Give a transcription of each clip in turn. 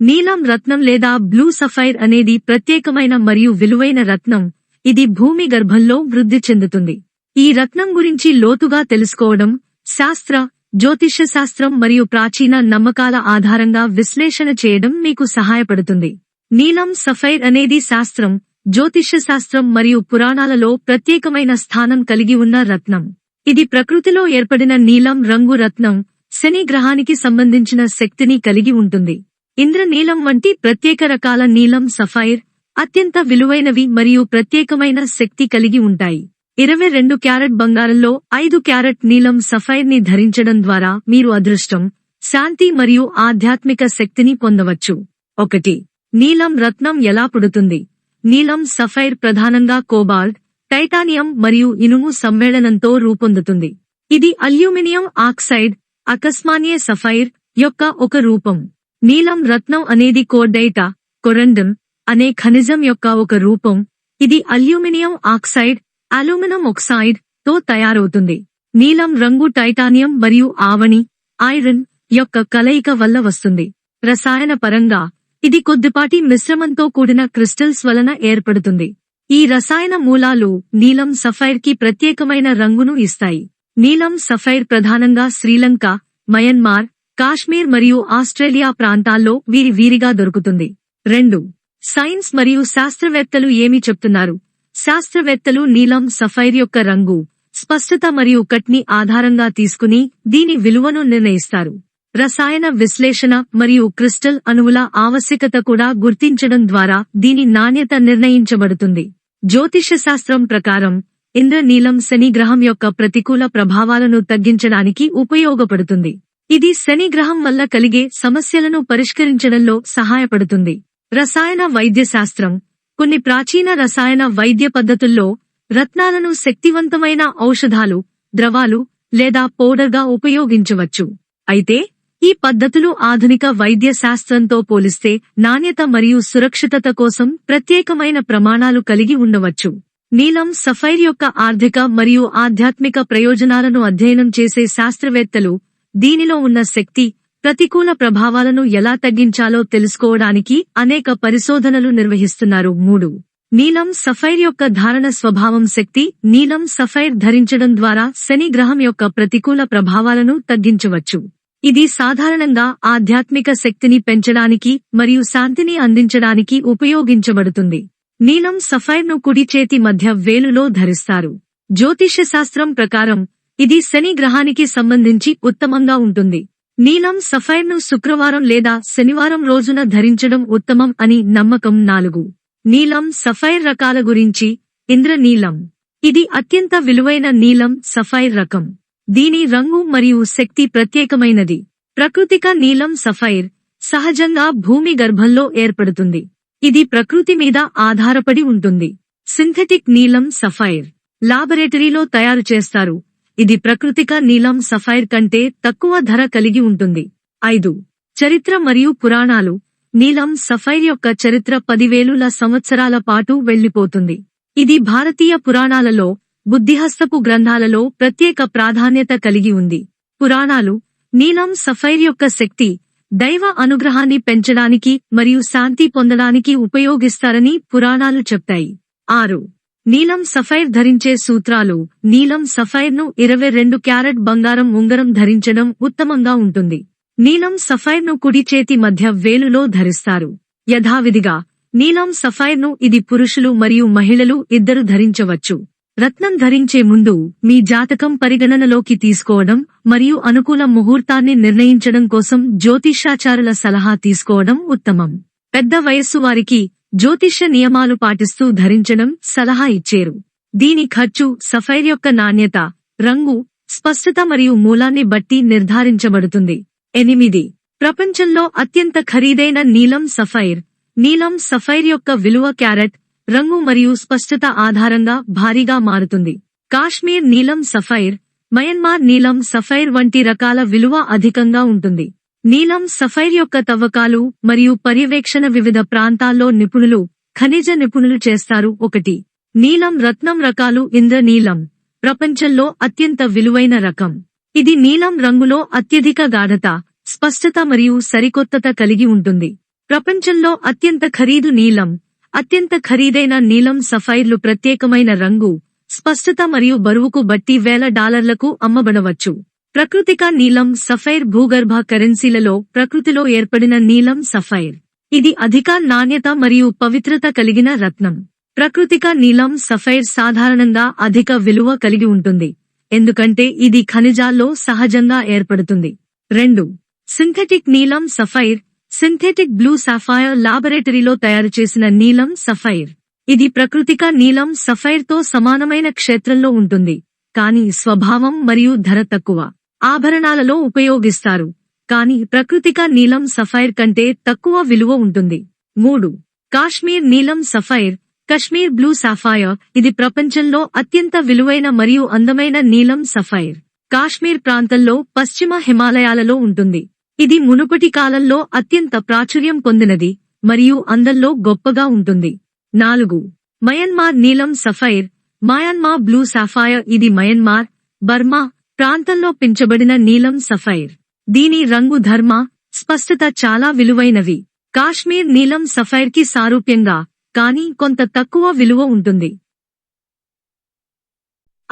నీలం రత్నం లేదా blue sapphire అనేది ప్రత్యేకమైన మరియు విలువైన రత్నం. ఇది భూమి గర్భంలో వృద్ధి చెందుతుంది. ఈ రత్నం గురించి లోతుగా తెలుసుకోవడం శాస్త్ర జ్యోతిష్య శాస్త్రం మరియు ప్రాచీన నమ్మకాల ఆధారంగా విశ్లేషణ చేయడం మీకు సహాయపడుతుంది. నీలం సఫైర్ అనేది శాస్త్రం జ్యోతిష్య శాస్త్రం మరియు పురాణాలలో ప్రత్యేకమైన స్థానం కలిగి ఉన్న రత్నం. ఇది ప్రకృతిలో ఏర్పడిన నీలం రంగు రత్నం శని గ్రహానికి సంబంధించిన శక్తిని కలిగి ఉంటుంది. ఇంద్రనీలం వంటి ప్రత్యేక రకాల నీలం సఫైర్ అత్యంత విలువైనవి మరియు ప్రత్యేకమైన శక్తి కలిగి ఉంటాయి. ఇరవై రెండు క్యారెట్ బంగారంలో ఐదు క్యారెట్ నీలం సఫైర్ని ధరించడం ద్వారా మీరు అదృష్టం శాంతి మరియు ఆధ్యాత్మిక శక్తిని పొందవచ్చు. ఒకటి నీలం రత్నం ఎలా పుడుతుంది? నీలం సఫైర్ ప్రధానంగా కోబాల్ట్ టైటానియం మరియు ఇనుము సమ్మేళనంతో రూపొందుతుంది. ఇది అల్యూమినియం ఆక్సైడ్ అకస్మానియ సఫైర్ యొక్క ఒక రూపం. నీలం రత్నం అనేది కోర్డైటా కొరండమ్ అనే ఖనిజం యొక్క ఒక రూపం. ఇది అల్యూమినియం ఆక్సైడ్ అల్యూమినియం ఆక్సైడ్తో తయారవుతుంది. నీలం రంగు టైటానియం మరియు ఆవణి ఐరన్ యొక్క కలయిక వల్ల వస్తుంది. రసాయన పరంగా ఇది కొద్దిపాటి మిశ్రమంతో కూడిన క్రిస్టల్స్ వలన ఏర్పడుతుంది. ఈ రసాయన మూలాలు నీలం సఫైర్కి ప్రత్యేకమైన రంగును ఇస్తాయి. నీలం సఫైర్ ప్రధానంగా శ్రీలంక మయన్మార్ కాశ్మీర్ మరియు ఆస్ట్రేలియా ప్రాంతాల్లో వీరి వీరిగా దొరుకుతుంది. రెండు. సైన్స్ మరియు శాస్త్రవేత్తలు ఏమి చెప్తున్నారు? శాస్త్రవేత్తలు నీలం సఫైర్ యొక్క రంగు స్పష్టత మరియు కట్ని ఆధారంగా తీసుకుని దీని విలువను నిర్ణయిస్తారు. రసాయన విశ్లేషణ మరియు క్రిస్టల్ అణువుల ఆవశ్యకత కూడా గుర్తించడం ద్వారా దీని నాణ్యత నిర్ణయించబడుతుంది. జ్యోతిష శాస్త్రం ప్రకారం ఇంద్రనీలం శనిగ్రహం యొక్క ప్రతికూల ప్రభావాలను తగ్గించడానికి ఉపయోగపడుతుంది. ఇది శని గ్రహం వల్ల కలిగే సమస్యలను పరిష్కరించడంలో సహాయపడుతుంది. రసాయన వైద్య శాస్త్రం. కొన్ని ప్రాచీన రసాయన వైద్య పద్ధతుల్లో రత్నాలను శక్తివంతమైన ఔషధాలు ద్రవాలు లేదా పౌడర్గా ఉపయోగించవచ్చు. అయితే ఈ పద్ధతులు ఆధునిక వైద్య శాస్త్రంతో పోలిస్తే నాణ్యత మరియు సురక్షితత కోసం ప్రత్యేకమైన ప్రమాణాలు కలిగి ఉండవచ్చు. నీలం సఫైర్ యొక్క ఆర్థిక మరియు ఆధ్యాత్మిక ప్రయోజనాలను అధ్యయనం చేసే శాస్త్రవేత్తలు దీనిలో ఉన్న శక్తి ప్రతికూల ప్రభావాలను ఎలా తగ్గించాలో తెలుసుకోవడానికి అనేక పరిశోధనలు నిర్వహిస్తున్నారు. మూడు. నీలం సఫైర్ యొక్క ధారణ స్వభావం శక్తి నీలం సఫైర్ ధరించడం ద్వారా శని గ్రహం యొక్క ప్రతికూల ప్రభావాలను తగ్గించవచ్చు. ఇది సాధారణంగా ఆధ్యాత్మిక శక్తిని పెంచడానికి మరియు శాంతిని అందించడానికి ఉపయోగించబడుతుంది. నీలం సఫైర్ను కుడి చేతి మధ్య వేలులో ధరిస్తారు. జ్యోతిష్య శాస్త్రం ప్రకారం ఇది శని గ్రహానికి సంబంధించి ఉత్తమంగా ఉంటుంది. నీలం సఫైర్ను శుక్రవారం లేదా శనివారం రోజున ధరించడం ఉత్తమం అని నమ్మకం నాలుగు. నీలం సఫైర్ రకాల గురించి ఇంద్రనీలం ఇది అత్యంత విలువైన నీలం సఫైర్ రకం. దీని రంగు మరియు శక్తి ప్రత్యేకమైనది. ప్రకృతిక నీలం సఫైర్ సహజంగా భూమి గర్భంలో ఏర్పడుతుంది. ఇది ప్రకృతి మీద ఆధారపడి ఉంటుంది. సింథెటిక్ నీలం సఫైర్. లాబొరేటరీలో తయారు చేస్తారు. ఇది ప్రకృతిక నీలం సఫైర్ కంటే తక్కువ ధర కలిగి ఉంటుంది. ఐదు. చరిత్ర మరియు పురాణాలు. నీలం సఫైర్ యొక్క చరిత్ర పదివేలుల సంవత్సరాల పాటు వెళ్ళిపోతుంది ఇది భారతీయ పురాణాలలో బుద్ధిహస్తపు గ్రంథాలలో ప్రత్యేక ప్రాధాన్యత కలిగి ఉంది. పురాణాలు. నీలం సఫైర్ యొక్క శక్తి దైవ అనుగ్రహాన్ని పెంచడానికి మరియు శాంతి పొందడానికి ఉపయోగిస్తారని పురాణాలు చెప్తాయి. ఆరు. నీలం సఫైర్ ధరించే సూత్రాలు నీలం సఫైర్ను ఇరవై రెండు క్యారెట్ బంగారం ఉంగరం ధరించడం ఉత్తమంగా ఉంటుంది. నీలం సఫైర్ను కుడి చేతి మధ్య వేలులో ధరిస్తారు. యథావిధిగా నీలం సఫైర్ను ఇది పురుషులు మరియు మహిళలు ఇద్దరు ధరించవచ్చు. రత్నం ధరించే ముందు మీ జాతకం పరిగణనలోకి తీసుకోవడం మరియు అనుకూల ముహూర్తాన్ని నిర్ణయించడం కోసం జ్యోతిషాచారుల సలహా తీసుకోవడం ఉత్తమం. పెద్ద వయస్సు వారికి జ్యోతిష్య నియమాలు పాటిస్తూ ధరించడం సలహా ఇచ్చేరు. దీని ఖర్చు సఫైర్ యొక్క నాణ్యత రంగు స్పష్టత మరియు మూలాన్ని బట్టి నిర్ధారించబడుతుంది. ఎనిమిది. ప్రపంచంలో అత్యంత ఖరీదైన నీలం సఫైర్. నీలం సఫైర్ యొక్క విలువ క్యారెట్ రంగు మరియు స్పష్టత ఆధారంగా భారీగా మారుతుంది. కాశ్మీర్ నీలం సఫైర్ మయన్మార్ నీలం సఫైర్ వంటి రకాల విలువ అధికంగా ఉంటుంది. నీలం సఫైర్ యొక్క తవ్వకాలు మరియు పర్యవేక్షణ వివిధ ప్రాంతాల్లో నిపుణులు ఖనిజ నిపుణులు చేస్తారు. ఒకటి. నీలం రత్నం రకాలు ఇంద్రనీలం ప్రపంచంలో అత్యంత విలువైన రకం. ఇది నీలం రంగులో అత్యధిక గాఢత స్పష్టత మరియు సరికొత్తత కలిగి ఉంటుంది. ప్రపంచంలో అత్యంత ఖరీదు నీలం. అత్యంత ఖరీదైన నీలం సఫైర్లు ప్రత్యేకమైన రంగు స్పష్టత మరియు బరువుకు బట్టి వేల డాలర్లకు అమ్మబడవచ్చు. ప్రకృతిక నీలం సఫైర్ భూగర్భ కరెన్సీలలో ప్రకృతిలో ఏర్పడిన నీలం సఫైర్. ఇది అధిక నాణ్యత మరియు పవిత్రత కలిగిన రత్నం. ప్రకృతిక నీలం సఫైర్ సాధారణంగా అధిక విలువ కలిగి ఉంటుంది. ఎందుకంటే ఇది ఖనిజాల్లో సహజంగా ఏర్పడుతుంది. రెండు. సింథెటిక్ నీలం సఫైర్ సింథెటిక్ బ్లూ సఫైర్ లాబొరేటరీలో తయారు చేసిన నీలం సఫైర్. ఇది ప్రకృతిక నీలం సఫైర్తో సమానమైన క్షేత్రంలో ఉంటుంది కానీ స్వభావం మరియు ధర తక్కువ. ఆభరణాలలో ఉపయోగిస్తారు. కాని ప్రకృతిక నీలం సఫైర్ కంటే తక్కువ విలువ ఉంటుంది. మూడు. కాశ్మీర్ నీలం సఫైర్. Kashmir blue sapphire. ఇది ప్రపంచంలో అత్యంత విలువైన మరియు అందమైన నీలం సఫైర్. కాశ్మీర్ ప్రాంతంలో పశ్చిమ హిమాలయాలలో ఉంటుంది. ఇది మునుపటి కాలంలో అత్యంత ప్రాచుర్యం పొందినది మరియు అందంలో గొప్పగా ఉంటుంది. నాలుగు. మయన్మార్ నీలం సఫైర్. Myanmar blue sapphire. ఇది మయన్మార్ బర్మా ప్రాంతంలో పెంచబడిన నీలం సఫైర్. దీని రంగు ధర్మ స్పష్టత చాలా విలువైనవి. కాశ్మీర్ నీలం సఫైర్కి సారూప్యంగా కానీ కొంత తక్కువ విలువ ఉంటుంది.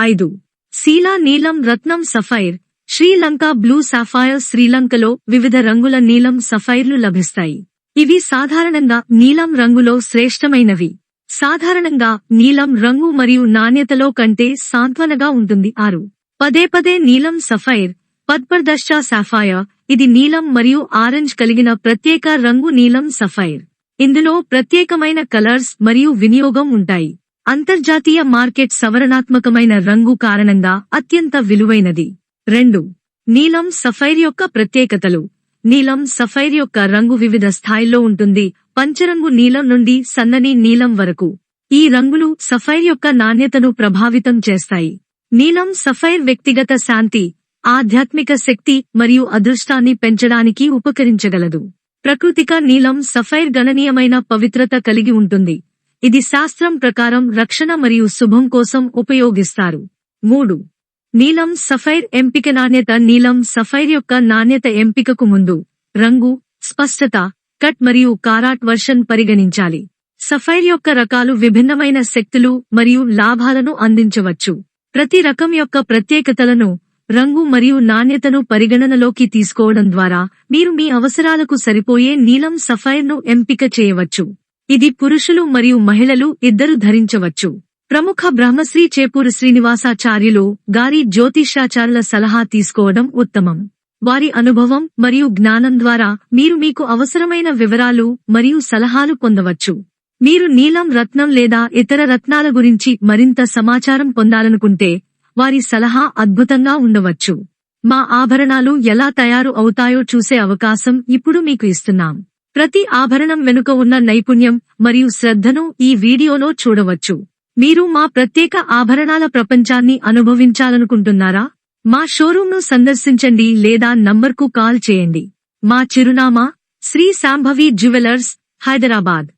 ఐదు. శీలా నీలం రత్నం సఫైర్. శ్రీలంక బ్లూ సఫైర్ శ్రీలంకలో వివిధ రంగుల నీలం సఫైర్లు లభిస్తాయి. ఇవి సాధారణంగా నీలం రంగులో శ్రేష్టమైనవి. సాధారణంగా నీలం రంగు మరియు నాణ్యతలో కంటే సాంత్వనగా ఉంటుంది. ఆరు. పదే పదే నీలం సఫైర్ పద్పర్దశ్చా సాఫాయ ఇది నీలం మరియు ఆరెంజ్ కలిగిన ప్రత్యేక రంగు నీలం సఫైర్. ఇందులో ప్రత్యేకమైన కలర్స్ మరియు వినియోగం ఉంటాయి. అంతర్జాతీయ మార్కెట్ సవరణాత్మకమైన రంగు కారణంగా అత్యంత విలువైనది. రెండు నీలం సఫైర్ యొక్క ప్రత్యేకతలు. నీలం సఫైర్ యొక్క రంగు వివిధ స్థాయిల్లో ఉంటుంది. పంచరంగు నీలం నుండి సన్నని నీలం వరకు. ఈ రంగులు సఫైర్ యొక్క నాణ్యతను ప్రభావితం చేస్తాయి. నీలం సఫైర్ వ్యక్తిగత శాంతి ఆధ్యాత్మిక శక్తి మరియు అదృష్టాన్ని పెంచడానికి ఉపకరించగలదు. ప్రకృతిక నీలం సఫైర్ గణనీయమైన పవిత్రత కలిగి ఉంటుంది. ఇది శాస్త్రం ప్రకారం రక్షణ మరియు శుభం కోసం ఉపయోగిస్తారు. మూడు. నీలం సఫైర్ ఎంపిక నాణ్యత నీలం సఫైర్ యొక్క నాణ్యత ఎంపికకు ముందు రంగు స్పష్టత కట్ మరియు కారాట్ వర్షన్ పరిగణించాలి. సఫైర్ యొక్క రకాలు విభిన్నమైన శక్తులు మరియు లాభాలను అందించవచ్చు. ప్రతి రకం యొక్క ప్రత్యేకతలను రంగు మరియు నాణ్యతను పరిగణనలోకి తీసుకోవడం ద్వారా మీరు మీ అవసరాలకు సరిపోయే నీలం సఫైర్ను ఎంపిక చేయవచ్చు. ఇది పురుషులు మరియు మహిళలు ఇద్దరు ధరించవచ్చు. ప్రముఖ బ్రహ్మశ్రీ చేపూరు శ్రీనివాసాచార్యులు గారి జ్యోతిషాచారుల సలహా తీసుకోవడం ఉత్తమం. వారి అనుభవం మరియు జ్ఞానం ద్వారా మీరు మీకు అవసరమైన వివరాలు మరియు సలహాలు పొందవచ్చు. మీరు నీలం రత్నం లేదా ఇతర రత్నాల గురించి మరింత సమాచారం పొందాలనుకుంటే వారి సలహా అద్భుతంగా ఉండవచ్చు. మా ఆభరణాలు ఎలా తయారు అవుతాయో చూసే అవకాశం ఇప్పుడు మీకు ఇస్తున్నాం. ప్రతి ఆభరణం వెనుక ఉన్న నైపుణ్యం మరియు శ్రద్ధను ఈ వీడియోలో చూడవచ్చు. మీరు మా ప్రత్యేక ఆభరణాల ప్రపంచాన్ని అనుభవించాలనుకుంటున్నారా? మా షోరూంను సందర్శించండి లేదా నంబర్కు కాల్ చేయండి. మా చిరునామా శ్రీ శాంభవి జ్యువెలర్స్ హైదరాబాద్.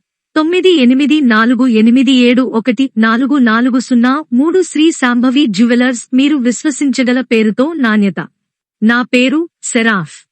తొమ్మిది ఎనిమిది నాలుగు ఎనిమిది ఏడు ఒకటి నాలుగు నాలుగు సున్నా మూడు శ్రీ శాంభవి జ్యువెలర్స్ మీరు విశ్వసించగల పేరుతో నాణ్యత. నా పేరు సెరాఫ్.